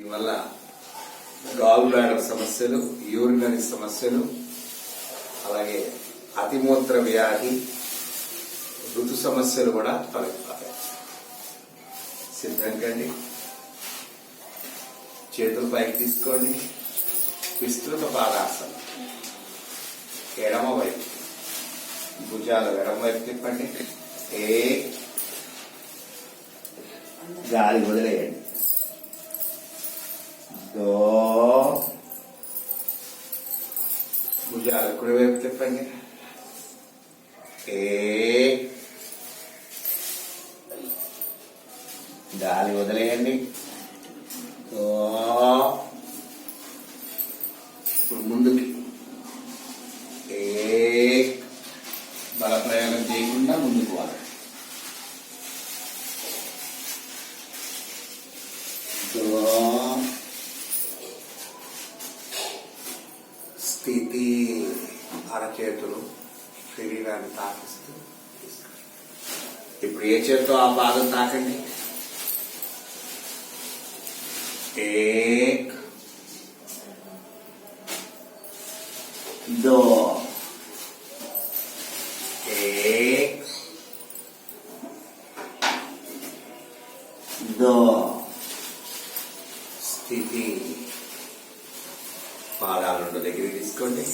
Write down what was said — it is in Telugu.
దీనివల్ల గాల్ బ్లాడర్ సమస్యలు యూరినరీ సమస్యలు అలాగే అతిమూత్ర వ్యాధి ఋతు సమస్యలు కూడా తొలగిపోతాయి సిద్ధంగా చేతులు పైకి తీసుకోండి. విస్తృత పాదాసనం. ఎడమ వైపు భుజాలు ఎడమ వైపు తిప్పండి. ఏ. గాలి వదిలేయండి. దో భుజాలు కుడివైపు తిప్పండి ఏ గాలి వదిలేయండి దో ఇప్పుడు ముందుకి ఏ బల ప్రయాణం చేయకుండా ముందుకు వాడు దో స్థితి అరచేతులు శరీరాన్ని తాకిస్తూ ఇప్పుడు ఏ చేత్తో ఆ పాదం తాకండి ఏక్ దో एक दो స్థితి పాదాలు రెండు దగ్గరికి తీసుకోండి.